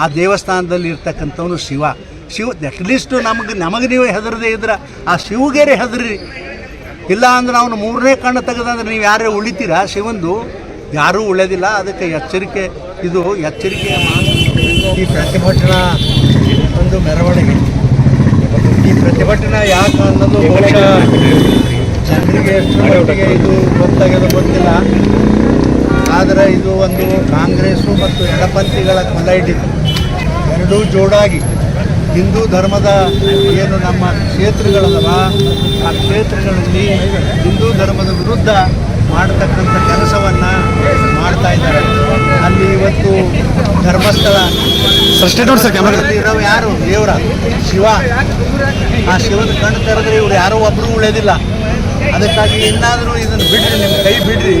ಆ ದೇವಸ್ಥಾನದಲ್ಲಿ ಇರ್ತಕ್ಕಂಥವನು ಶಿವ. ಶಿವ ಅಟ್ಲೀಸ್ಟ್ ನಮಗೆ ನಮಗೆ ನೀವು ಹೆದರದೇ ಇದ್ರೆ, ಆ ಶಿವಗೆರೆ ಹೆದರಿ. ಇಲ್ಲ ಅಂದ್ರೆ ಅವನು ಮೂರನೇ ಕಣ್ಣು ತೆಗೆದಂದ್ರೆ ನೀವು ಯಾರೇ ಉಳಿತೀರಾ? ಶಿವಂದು ಯಾರೂ ಉಳಿಯೋದಿಲ್ಲ ಅದಕ್ಕೆ ಎಚ್ಚರಿಕೆ, ಇದು ಎಚ್ಚರಿಕೆ ಈ ಪ್ರತಿಭಟನಾ ಒಂದು ಮೆರವಣಿಗೆ. ಈ ಪ್ರತಿಭಟನಾ ಯಾಕೆ ಅನ್ನೋದು ಜನರಿಗೆ ಎಷ್ಟು ಇದು ಗೊತ್ತಾಗ್ಯದ ಗೊತ್ತಿಲ್ಲ. ಆದರೆ ಇದು ಒಂದು ಕಾಂಗ್ರೆಸ್ಸು ಮತ್ತು ಎಡಪಂಥಿಗಳ ಕೊಲೈಡಿ ಎರಡೂ ಜೋಡಾಗಿ ಹಿಂದೂ ಧರ್ಮದ ಏನು ನಮ್ಮ ಕ್ಷೇತ್ರಗಳದವ ಆ ಕ್ಷೇತ್ರಗಳಲ್ಲಿ ಹಿಂದೂ ಧರ್ಮದ ವಿರುದ್ಧ ಮಾಡತಕ್ಕಂಥ ಕೆಲಸವನ್ನು ಮಾಡ್ತಾ ಇದ್ದಾರೆ. ಅಲ್ಲಿ ಇವತ್ತು ಧರ್ಮಸ್ಥಳ ಅಲ್ಲಿ ಇರೋ ಯಾರು? ದೇವರ ಶಿವ. ಆ ಶಿವನ ಕಣ್ಣು ತೆರೆದ್ರೆ ಇವ್ರು ಯಾರೋ ಒಬ್ಬರು ಉಳಿಯೋದಿಲ್ಲ ಅದಕ್ಕಾಗಿ ಇನ್ನಾದರೂ ಇದನ್ನು ಬಿಡ್ರಿ ನಿಮ್ಮ ಕೈ ಬಿಡ್ರಿ.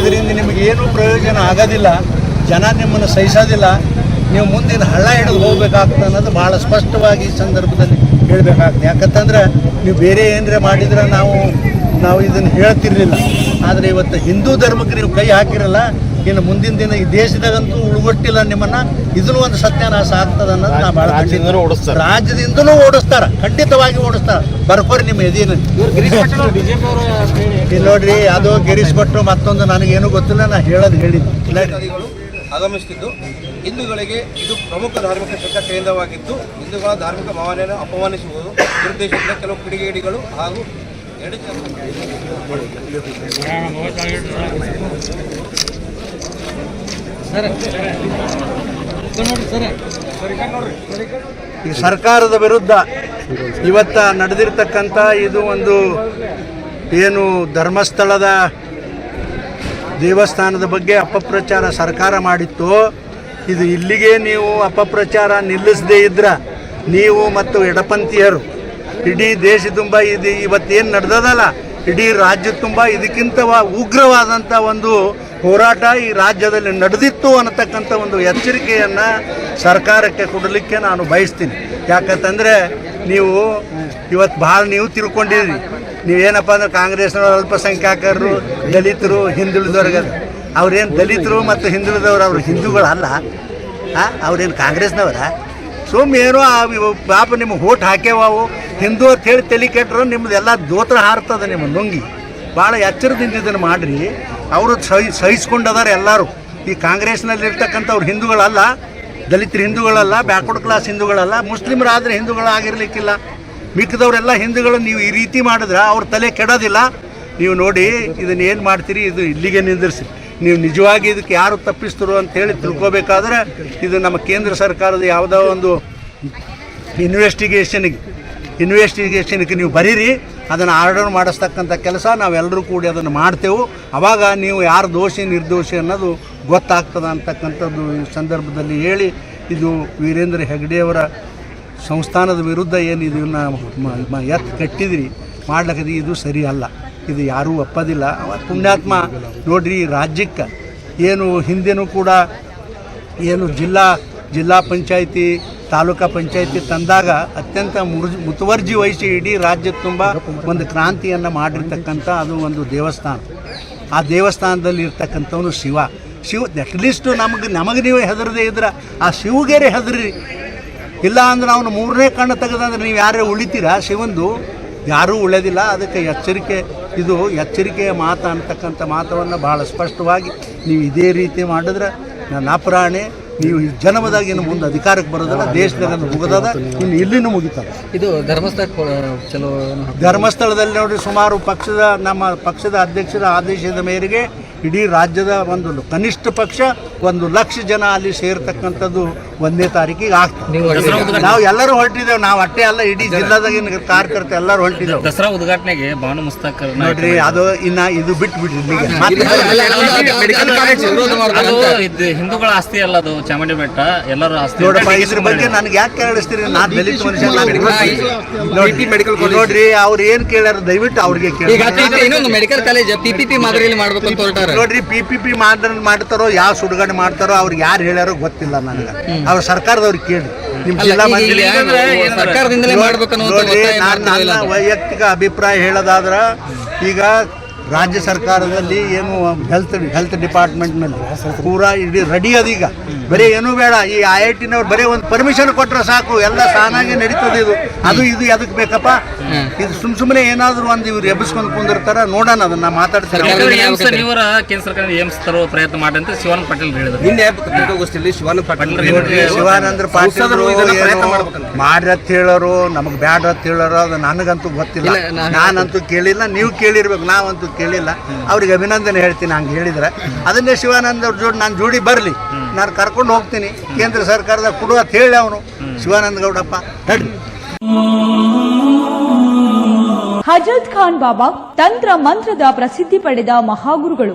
ಇದರಿಂದ ನಿಮಗೆ ಏನೂ ಪ್ರಯೋಜನ ಆಗೋದಿಲ್ಲ. ಜನ ನಿಮ್ಮನ್ನು ಸಹಿಸೋದಿಲ್ಲ. ನೀವು ಮುಂದಿನ ಹಳ್ಳ ಹಿಡಿದು ಹೋಗ್ಬೇಕಾಗ್ತದೆ ಅನ್ನೋದು ಭಾಳ ಸ್ಪಷ್ಟವಾಗಿ ಈ ಸಂದರ್ಭದಲ್ಲಿ ಹೇಳಬೇಕಾಗ್ತದೆ. ಯಾಕಂತಂದ್ರೆ ನೀವು ಬೇರೆ ಏನರೇ ಮಾಡಿದ್ರೆ ನಾವು ನಾವು ಇದನ್ನು ಹೇಳ್ತಿರ್ಲಿಲ್ಲ. ಆದರೆ ಇವತ್ತು ಹಿಂದೂ ಧರ್ಮಕ್ಕೆ ನೀವು ಕೈ ಹಾಕಿರಲ್ಲ ಇನ್ನು ಮುಂದಿನ ದಿನ ಈ ದೇಶದಾಗಂತೂ ಉಳ್ಗೊಟ್ಟಿಲ್ಲ ನಿಮ್ಮನ್ನ ಇದನ್ನು ಒಂದು ಸತ್ಯಾನಾಶ ಆಗ್ತದೆ ಅನ್ನೋದು ನಾ ಭಾಳ ರಾಜ್ಯದಿಂದನೂ ಓಡಿಸ್ತಾರೆ. ರಾಜ್ಯದಿಂದನೂ ಓಡಿಸ್ತಾರ ಖಂಡಿತವಾಗಿ ಓಡಿಸ್ತಾರ. ಬರ್ಕೋರಿ ನಿಮ್ಮ ಎದೀನ. ಇಲ್ಲಿ ನೋಡ್ರಿ ಅದು ಗಿರೀಶ್ ಭಟ್ರು ಮತ್ತೊಂದು ನನಗೇನು ಗೊತ್ತಿಲ್ಲ ನಾ ಹೇಳೋದು ಹೇಳಿದ್ದು. ಭಕ್ತಾದಿಗಳು ಆಗಮಿಸುತ್ತಿದ್ದು ಹಿಂದೂಗಳಿಗೆ ಇದು ಪ್ರಮುಖ ಧಾರ್ಮಿಕ ಶ್ರದ್ಧಾ ಕೇಂದ್ರವಾಗಿದ್ದು, ಹಿಂದೂಗಳ ಧಾರ್ಮಿಕ ಭಾವನೆಯನ್ನು ಅಪಮಾನಿಸುವುದು ದುರುದ್ದೇಶದಿಂದ ಕೆಲವು ಕಿಡಿಗೇಡಿಗಳು ಹಾಗೂ ಈ ಸರ್ಕಾರದ ವಿರುದ್ಧ ಇವತ್ತ ನಡೆದಿರ್ತಕ್ಕಂಥ ಇದು ಒಂದು ಏನು ಧರ್ಮಸ್ಥಳದ ದೇವಸ್ಥಾನದ ಬಗ್ಗೆ ಅಪಪ್ರಚಾರ ಸರ್ಕಾರ ಮಾಡಿತ್ತು ಇದು ಇಲ್ಲಿಗೆ ನೀವು ಅಪಪ್ರಚಾರ ನಿಲ್ಲಿಸದೇ ಇದ್ರೆ ನೀವು ಮತ್ತು ಎಡಪಂಥೀಯರು. ಇಡೀ ದೇಶ ತುಂಬ ಇದು ಇವತ್ತೇನು ನಡೆದದಲ್ಲ? ಇಡೀ ರಾಜ್ಯ ತುಂಬ ಇದಕ್ಕಿಂತ ಉಗ್ರವಾದಂಥ ಒಂದು ಹೋರಾಟ ಈ ರಾಜ್ಯದಲ್ಲಿ ನಡೆದಿತ್ತು ಅನ್ನತಕ್ಕಂಥ ಒಂದು ಎಚ್ಚರಿಕೆಯನ್ನು ಸರ್ಕಾರಕ್ಕೆ ಕೊಡಲಿಕ್ಕೆ ನಾನು ಬಯಸ್ತೀನಿ. ಯಾಕಂತಂದರೆ ನೀವು ಇವತ್ತು ಭಾಳ ನೀವು ತಿಳ್ಕೊಂಡಿರಿ ನೀವೇನಪ್ಪ ಅಂದ್ರೆ ಕಾಂಗ್ರೆಸ್ನವರು ಅಲ್ಪಸಂಖ್ಯಾತರು ದಲಿತರು ಹಿಂದುಳಿದವ್ರಿಗೆ ಅವ್ರೇನು ದಲಿತರು ಮತ್ತು ಹಿಂದುಳಿದವರು ಅವರು ಹಿಂದೂಗಳಲ್ಲ ಹಾಂ ಅವ್ರೇನು ಕಾಂಗ್ರೆಸ್ನವರ? ಸುಮ್ಮ ಏನೋ ಆ ಪಾಪ ನಿಮ್ಗೆ ಓಟ್ ಹಾಕ್ಯಾವು ಹಿಂದೂ ಅಂತ ಹೇಳಿ ತಲೆ ಕೆಟ್ಟರು ನಿಮ್ದು ಎಲ್ಲ ದೋತ್ರ ಹಾರ್ತದೆ ನಿಮ್ಮ ನುಂಗಿ. ಭಾಳ ಎಚ್ಚರದಿಂದ ಇದನ್ನು ಮಾಡಿರಿ. ಅವರು ಸಹಿ ಸಹಿಸ್ಕೊಂಡದಾರೆ ಎಲ್ಲರೂ. ಈ ಕಾಂಗ್ರೆಸ್ನಲ್ಲಿರ್ತಕ್ಕಂಥವ್ರು ಹಿಂದೂಗಳಲ್ಲ, ದಲಿತರು ಹಿಂದೂಗಳಲ್ಲ, ಬ್ಯಾಕ್ವರ್ಡ್ ಕ್ಲಾಸ್ ಹಿಂದೂಗಳಲ್ಲ, ಮುಸ್ಲಿಮರಾದರೆ ಹಿಂದೂಗಳಾಗಿರ್ಲಿಕ್ಕಿಲ್ಲ ಮಿಕ್ಕದವರೆಲ್ಲ ಹಿಂದೂಗಳು, ನೀವು ಈ ರೀತಿ ಮಾಡಿದ್ರೆ ಅವ್ರ ತಲೆ ಕೆಡೋದಿಲ್ಲ. ನೀವು ನೋಡಿ ಇದನ್ನು ಏನು ಮಾಡ್ತೀರಿ? ಇದು ಇಲ್ಲಿಗೆ ನಿಂದಿರಿಸಿ. ನೀವು ನಿಜವಾಗಿ ಇದಕ್ಕೆ ಯಾರು ತಪ್ಪಿಸ್ತರು ಅಂತೇಳಿ ತಿಳ್ಕೊಬೇಕಾದ್ರೆ ಇದು ನಮ್ಮ ಕೇಂದ್ರ ಸರ್ಕಾರದ ಯಾವುದೋ ಒಂದು ಇನ್ವೆಸ್ಟಿಗೇಷನ್ಗೆ ಇನ್ವೆಸ್ಟಿಗೇಷನ್ಗೆ ನೀವು ಬರೀರಿ, ಅದನ್ನು ಆರ್ಡರ್ ಮಾಡಿಸ್ತಕ್ಕಂಥ ಕೆಲಸ ನಾವೆಲ್ಲರೂ ಕೂಡಿ ಅದನ್ನು ಮಾಡ್ತೇವೆ. ಆವಾಗ ನೀವು ಯಾರು ದೋಷಿ, ನಿರ್ದೋಷಿ ಅನ್ನೋದು ಗೊತ್ತಾಗ್ತದೆ ಅಂತಕ್ಕಂಥದ್ದು ಈ ಸಂದರ್ಭದಲ್ಲಿ ಹೇಳಿ, ಇದು ವೀರೇಂದ್ರ ಹೆಗ್ಡೆಯವರ ಸಂಸ್ಥಾನದ ವಿರುದ್ಧ ಏನು ಇದನ್ನು ಎತ್ತು ಕಟ್ಟಿದ್ರಿ. ಮಾಡ್ಲಕ್ಕದು ಇದು ಸರಿ ಅಲ್ಲ ಇದು ಯಾರೂ ಒಪ್ಪೋದಿಲ್ಲ. ಪುಣ್ಯಾತ್ಮ ನೋಡ್ರಿ ರಾಜ್ಯಕ್ಕೆ ಏನು ಹಿಂದೆನೂ ಕೂಡ ಏನು ಜಿಲ್ಲಾ ಜಿಲ್ಲಾ ಪಂಚಾಯಿತಿ, ತಾಲೂಕಾ ಪಂಚಾಯಿತಿ ತಂದಾಗ ಅತ್ಯಂತ ಮುರ್ಜ್, ಮುತುವರ್ಜಿ ವಹಿಸಿ ಇಡೀ ರಾಜ್ಯ ತುಂಬ ಒಂದು ಕ್ರಾಂತಿಯನ್ನು ಮಾಡಿರ್ತಕ್ಕಂಥ ಅದು ಒಂದು ದೇವಸ್ಥಾನ. ಆ ದೇವಸ್ಥಾನದಲ್ಲಿ ಇರ್ತಕ್ಕಂಥವನು ಶಿವ. ಶಿವ ಅಟ್ಲೀಸ್ಟು ನಮಗೆ ನಮಗೆ ನೀವು ಹೆದರದೇ ಇದ್ರೆ ಆ ಶಿವಗೇರೆ ಹೆದರಿ ಇಲ್ಲ ಅಂದ್ರೆ ಅವನು ಮೂರನೇ ಕಣ್ಣು ತೆಗೆದಂದ್ರೆ ನೀವು ಯಾರೇ ಉಳಿತೀರಾ? ಶಿವಂದು ಯಾರೂ ಉಳಿಯೋದಿಲ್ಲ ಅದಕ್ಕೆ ಎಚ್ಚರಿಕೆ ಇದು ಎಚ್ಚರಿಕೆಯ ಮಾತು ಅಂತಕ್ಕಂಥ ಮಾತವನ್ನು ಭಾಳ ಸ್ಪಷ್ಟವಾಗಿ ನೀವು ಇದೇ ರೀತಿ ಮಾಡಿದ್ರೆ ನನ್ನ ಅಪರಾಣೆ ನೀವು ಜನಮದಾಗ ಇನ್ನು ಮುಂದೆ ಅಧಿಕಾರಕ್ಕೆ ಬರೋದಲ್ಲ ದೇಶದಾಗ ಮುಗಿದದ ಇನ್ನು ಇಲ್ಲಿನೂ ಮುಗಿತದೆ. ಇದು ಧರ್ಮಸ್ಥಳ ಚಲೋ ಧರ್ಮಸ್ಥಳದಲ್ಲಿ ನೋಡಿ ಸುಮಾರು ಪಕ್ಷದ ನಮ್ಮ ಪಕ್ಷದ ಅಧ್ಯಕ್ಷರ ಆದೇಶದ ಮೇರೆಗೆ ಇಡೀ ರಾಜ್ಯದ ಒಂದು ಕನಿಷ್ಠ ಪಕ್ಷ ಒಂದು ಲಕ್ಷ ಜನ ಅಲ್ಲಿ ಸೇರ್ತಕ್ಕಂಥದ್ದು ಒಂದನೇ ತಾರೀಕಿಗೆ ಆಗ್ತದೆ. ನೀವು ನಾವು ಎಲ್ಲರೂ ಹೊರಟಿದ್ದೇವೆ. ನಾವು ಅಟ್ಟೆ ಅಲ್ಲ ಇಡೀ ಜಿಲ್ಲಾದಾಗಿನ ಕಾರ್ಯಕರ್ತ ಎಲ್ಲರೂ ಹೊರಟಿದ್ದೇವೆ. ದಸರಾ ಉದ್ಘಾಟನೆಗೆ ಭಾನು ಮುಸ್ತಾಕ್ ನೋಡ್ರಿ ಅದು ಇನ್ನ ಇದು ಬಿಟ್ಟು ಬಿಡ್ರಿ ಇಲ್ಲಿಗೆ ಮೆಡಿಕಲ್ ಕಾಲೇಜ್ ವಿರೋಧ ಅದು ಇದು ಹಿಂದೂಗಳ ಆಸ್ತಿ ಅಲ್ಲ ಅದು ಚಾಮುಂಡಿ ಬೆಟ್ಟ ಎಲ್ಲರ ಆಸ್ತಿ. ನೋಡಪ್ಪ ಇದ್ರ ಬಗ್ಗೆ ನನಗೆ ಯಾಕೆ ಕೇಳಿಸ್ತೀರಿ? ನಾನು ದಲಿತ ಮನುಷ್ಯ ನೋಡಿ, ನೋಡ್ರಿ ಅವ್ರು ಏನ್ ಕೇಳ್ಯಾರ ದಯವಿಟ್ಟು ಅವ್ರಿಗೆ ಕೇಳಿ ಈಗ PPP ಇನ್ನೊಂದು ಮೆಡಿಕಲ್ ಕಾಲೇಜ್ ಪಿಪಿಪಿ ಮಾದರಿಯಲ್ಲಿ ಮಾಡ್ಬೇಕು ಅಂತ ಹೊರಟಾರೆ. ನೋಡ್ರಿ ಪಿಪಿಪಿ ಪಿ ಪಿ ಮಾಡ್ರ ಮಾಡ್ತಾರೋ ಯಾವ ಸುಡುಗಡೆ ಮಾಡ್ತಾರೋ ಅವ್ರಿಗೆ ಯಾರು ಹೇಳ್ಯಾರೋ ಗೊತ್ತಿಲ್ಲ ನನಗೆ. ಅವ್ರ ಸರ್ಕಾರದವ್ರಿಗೆ ಕೇಳಿ ಜಿಲ್ಲಾ ಮಂತ್ರಿ- ಇಲ್ಲಿ ಸರ್ಕಾರದಿಂದಲೇ ಮಾಡ್ಬೇಕು ಅನ್ನೋ ನೋಡ್ರಿ ನಾನು ಮಾಡ್ತಾ ನನ್ನ ವೈಯಕ್ತಿಕ ಅಭಿಪ್ರಾಯ ಹೇಳೋದಾದ್ರ ಈಗ ರಾಜ್ಯ ಸರ್ಕಾರದಲ್ಲಿ ಏನು ಹೆಲ್ತ್ ಹೆಲ್ತ್ ಡಿಪಾರ್ಟ್ಮೆಂಟ್ನಲ್ಲಿ ಪೂರಾ ಇಡೀ ರೆಡಿ ಅದೀಗ ಬರೀ ಏನೂ ಬೇಡ ಈ ಐ ಐ ಟಿನವ್ರು ಬರೀ ಒಂದು ಪರ್ಮಿಷನ್ ಕೊಟ್ಟರೆ ಸಾಕು ಎಲ್ಲ ತಾನಾಗೆ ನಡೀತದೆ ಇದು. ಅದು ಇದು ಅದಕ್ಕೆ ಬೇಕಪ್ಪ? ಇದು ಸುಮ್ ಸುಮ್ಮನೆ ಏನಾದರೂ ಒಂದು ಇವ್ರು ಎಬ್ಬಿಸ್ಕೊಂಡು ಕುಂದಿರ್ತಾರ ನೋಡೋಣ ಅದನ್ನ ಮಾತಾಡ್ತಾರೆ ನೀವರ ಕೇಂದ್ರ ಸರ್ಕಾರ ಏಮ್ಸ್ ತರೋ ಪ್ರಯತ್ನ ಮಾಡಿ ಅಂತ ಶಿವಾನಂದ ಪಾಟೀಲ್ ಹೇಳಿದ್ರು. ನಿನ್ನೆ ಪತ್ರಿಕಾಗೋಷ್ಠಿಯಲ್ಲಿ ಶಿವಾನಂದ ಪಾಟೀಲ್ ಶಿವಾನಂದ್ರ ಪಾಟೀಲ್ ಮಾಡ್ರ ಅಂತ ಹೇಳೋರು ನಮಗೆ ಬ್ಯಾಡ ಅಂತ ಹೇಳೋರು ಅದು ನನಗಂತೂ ಗೊತ್ತಿಲ್ಲ. ನಾನಂತೂ ಕೇಳಿಲ್ಲ ನೀವು ಕೇಳಿರ್ಬೇಕು ನಾವಂತೂ ಕೇಳಿಲ್ಲ. ಅವ್ರಿಗೆ ಅಭಿನಂದನೆ ಹೇಳ್ತೀನಿ, ಹಂಗೆ ಹೇಳಿದ್ರೆ. ಅದನ್ನೇ ಶಿವಾನಂದ ಅವ್ರ ಜೋಡಿ ನಾನು ಜೋಡಿ ಬರಲಿ. ನಾನು ಕರ್ಕೊಂಡು ಹೋಗ್ತೀನಿ. ಕೇಂದ್ರ ಸರ್ಕಾರದ ಕೊಡು ಅಂತ ಹೇಳಿ ಅವನು. ಶಿವಾನಂದ ಗೌಡಪ್ಪ ನಡ್ರಿ ಹಜರತ್ ಖಾನ್ ಬಾಬಾ ತಂತ್ರ ಮಂತ್ರದ ಪ್ರಸಿದ್ಧಿ ಪಡೆದ ಮಹಾಗುರುಗಳು.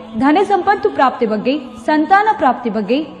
ಧನ ಸಂಪತ್ತು ಪ್ರಾಪ್ತಿ ಬಗ್ಗೆ ಸಂತಾನ ಪ್ರಾಪ್ತಿ ಬಗ್ಗೆ